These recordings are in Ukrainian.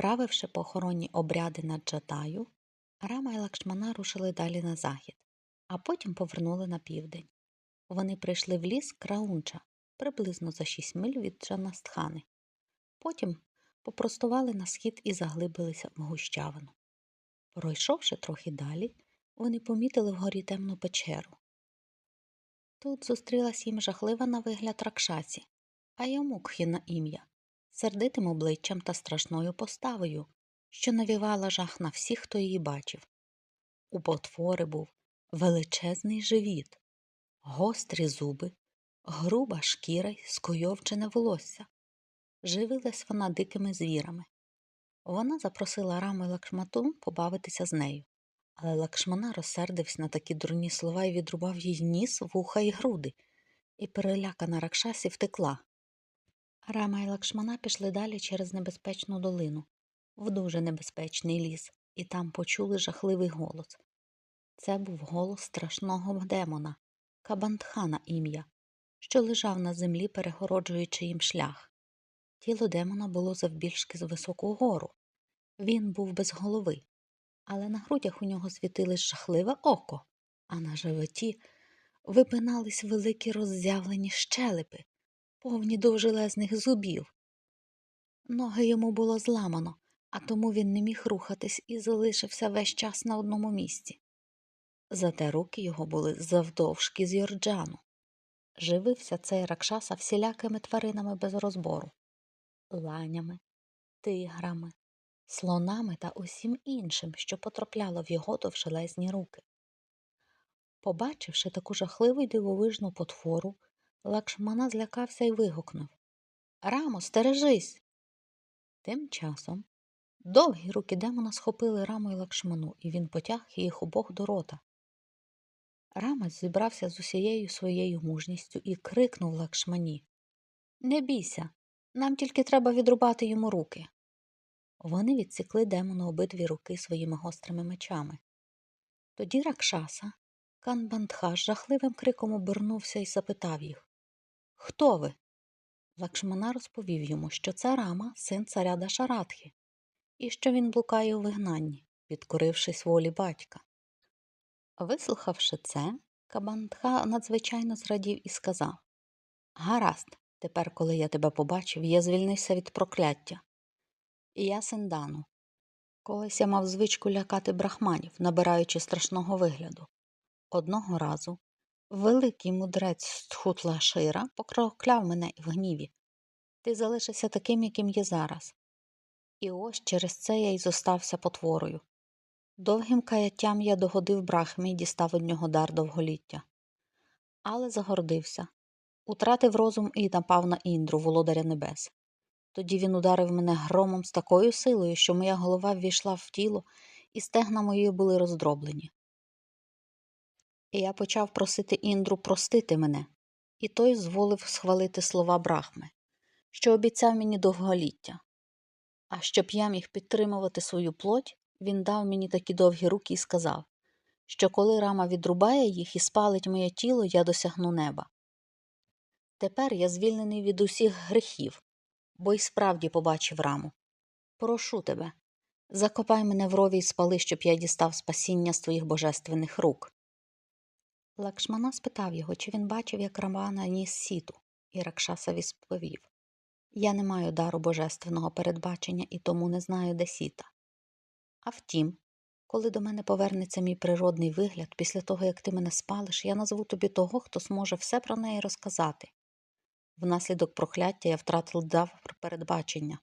Справивши похоронні обряди над Джатаю, Рама і Лакшмана рушили далі на захід, а потім повернули на південь. Вони прийшли в ліс Краунча, приблизно за шість миль від Джанастхани. Потім попростували на схід і заглибилися в гущавину. Пройшовши трохи далі, вони помітили вгорі темну печеру. Тут зустрілась їм жахлива на вигляд ракшасі, а йому на ім'я, сердитим обличчям та страшною поставою, що навівала жах на всіх, хто її бачив. У потвори був величезний живіт, гострі зуби, груба шкіра й скойовчене волосся. Живилась вона дикими звірами. Вона запросила раму й лакшмату побавитися з нею, але лакшмана розсердився на такі дурні слова і відрубав їй ніс, вуха й груди, і перелякана ракшасі втекла. Рама й лакшмана пішли далі через небезпечну долину, в дуже небезпечний ліс, і там почули жахливий голос. Це був голос страшного демона, Кабантхана ім'я, що лежав на землі, перегороджуючи їм шлях. Тіло демона було завбільшки з високу гору. Він був без голови, але на грудях у нього світилось жахливе око, а на животі випинались великі роззявлені щелепи, повні довжелезних зубів. Ноги йому було зламано, а тому він не міг рухатись і залишився весь час на одному місці. Зате руки його були завдовжки з Йорджану. Живився цей ракшаса всілякими тваринами без розбору ланями, тиграми, слонами та усім іншим, що потрапляло в його довжелезні руки. Побачивши таку жахливу й дивовижну потвору, Лакшмана злякався і вигукнув Рамо, стережись. Тим часом довгі руки демона схопили раму й лакшману, і він потяг їх обох до рота. Рама зібрався з усією своєю мужністю і крикнув лакшмані Не бійся, нам тільки треба відрубати йому руки. Вони відсікли демону обидві руки своїми гострими мечами. Тоді Ракшаса, Канбандха з жахливим криком обернувся і запитав їх Хто ви? Лакшмана розповів йому, що це Рама, син царя Дашаратхи, і що він блукає у вигнанні, підкорившись волі батька. Вислухавши це, Кабандха надзвичайно зрадів і сказав Гаразд, тепер, коли я тебе побачив, я звільнився від прокляття. Я Синдану. Колись я мав звичку лякати брахманів, набираючи страшного вигляду. Одного разу великий мудрець Тхутла Шира покрокляв мене в гніві. Ти залишишся таким, яким є зараз. І ось через це я й зостався потворою. Довгим каяттям я догодив брахмі і дістав від нього дар довголіття. Але загордився, утратив розум і напав на індру, володаря небес. Тоді він ударив мене громом з такою силою, що моя голова ввійшла в тіло, і стегна мої були роздроблені. І я почав просити індру простити мене, і той зволив схвалити слова брахми, що обіцяв мені довголіття. А щоб я міг підтримувати свою плоть, він дав мені такі довгі руки і сказав, що коли рама відрубає їх і спалить моє тіло, я досягну неба. Тепер я звільнений від усіх грехів, бо й справді побачив раму. Прошу тебе, закопай мене в рові й спали, щоб я дістав спасіння з твоїх божественних рук. Лакшмана спитав його, чи він бачив, як Рамана ніс сіту, і Ракшаса відповів Я не маю дару божественного передбачення і тому не знаю, де сіта. А втім, коли до мене повернеться мій природний вигляд, після того, як ти мене спалиш, я назву тобі того, хто зможе все про неї розказати. Внаслідок прокляття я втратив дав передбачення.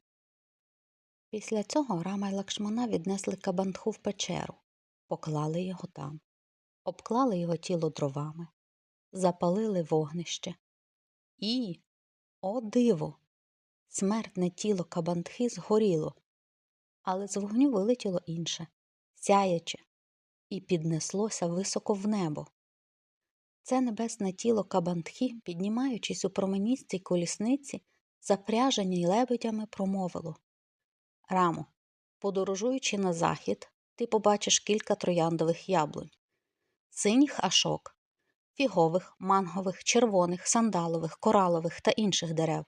Після цього Рама й Лакшмана віднесли кабантху в печеру, поклали його там, обклали його тіло дровами, запалили вогнище. І, о диво! Смертне тіло кабантхи згоріло, але з вогню вилетіло інше, сяяче, і піднеслося високо в небо. Це небесне тіло кабантхи, піднімаючись у променістій колісниці, запряжені й лебедями, промовило Рамо, подорожуючи на захід, ти побачиш кілька трояндових яблунь, синіх ашок, фігових, мангових, червоних, сандалових, коралових та інших дерев,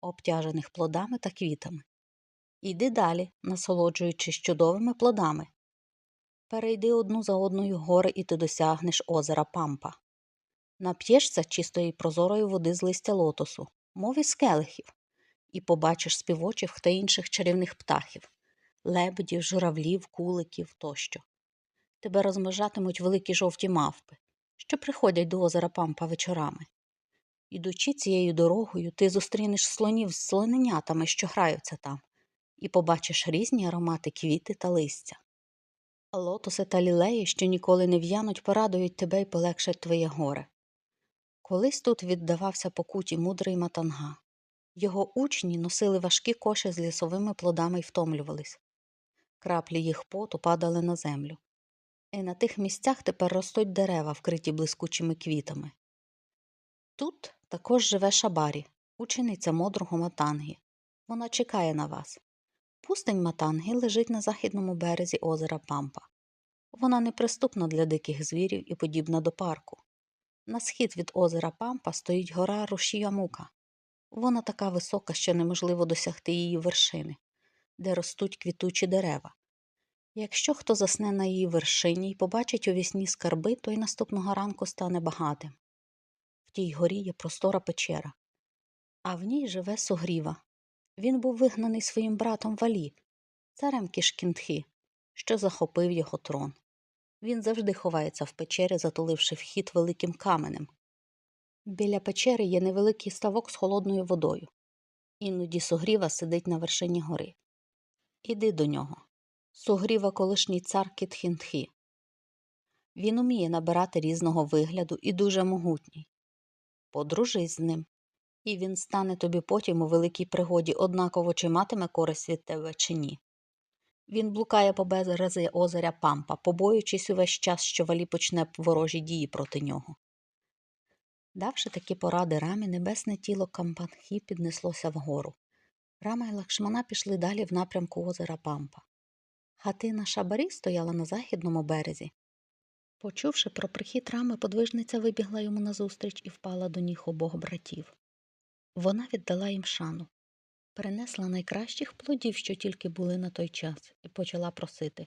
обтяжених плодами та квітами. Іди далі, насолоджуючись чудовими плодами. Перейди одну за одною гори, і ти досягнеш озера Пампа. Нап'єшся чистої прозорої води з листя лотосу, мов із келихів, і побачиш співочих та інших чарівних птахів лебедів, журавлів, куликів тощо. Тебе розмножатимуть великі жовті мавпи, що приходять до озера Пампа вечорами. Ідучи цією дорогою, ти зустрінеш слонів з слоненятами, що граються там, і побачиш різні аромати квіти та листя. Лотоси та лілеї, що ніколи не в'януть, порадують тебе й полегшать твоє горе. Колись тут віддавався покуті мудрий матанга. Його учні носили важкі коші з лісовими плодами й втомлювались. Краплі їх поту падали на землю. І на тих місцях тепер ростуть дерева, вкриті блискучими квітами. Тут також живе Шабарі, учениця мудрого Матанги. Вона чекає на вас. Пустень Матанги лежить на західному березі озера Пампа. Вона неприступна для диких звірів і подібна до парку. На схід від озера Пампа стоїть гора Рушіямука. Вона така висока, що неможливо досягти її вершини, де ростуть квітучі дерева. Якщо хто засне на її вершині і побачить у вісні скарби, то й наступного ранку стане багатим. В тій горі є простора печера, а в ній живе Сугріва. Він був вигнаний своїм братом Валі, царем Кішкінтхи, що захопив його трон. Він завжди ховається в печері, затуливши вхід великим каменем. Біля печери є невеликий ставок з холодною водою. Іноді Сугріва сидить на вершині гори. Іди до нього. Сугріва колишній цар Кітхінтхі. Він уміє набирати різного вигляду і дуже могутній. Подружись з ним, і він стане тобі потім у великій пригоді, однаково чи матиме користь від тебе чи ні. Він блукає по березі озеря Пампа, побоюючись увесь час, що валі почне ворожі дії проти нього. Давши такі поради рамі, небесне тіло Кампанхі піднеслося вгору. Рама і Лакшмана пішли далі в напрямку озера Пампа. Хатина Шабарі стояла на західному березі. Почувши про прихід рами, подвижниця вибігла йому назустріч і впала до ніг обох братів. Вона віддала їм шану, принесла найкращих плодів, що тільки були на той час, і почала просити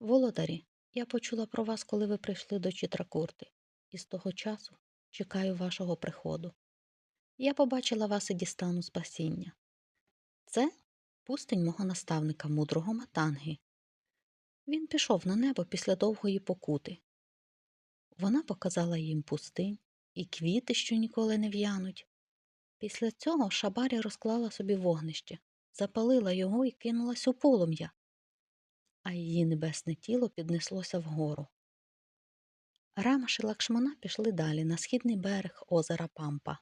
Володарі, я почула про вас, коли ви прийшли до Чітракурти, і з того часу чекаю вашого приходу. Я побачила вас і дістану спасіння. Це пустень мого наставника, мудрого Матанги. Він пішов на небо після довгої покути. Вона показала їм пустинь і квіти, що ніколи не в'януть. Після цього Шабарі розклала собі вогнище, запалила його і кинулась у полум'я, а її небесне тіло піднеслося вгору. Рамаш і Лакшмана пішли далі на східний берег озера Пампа.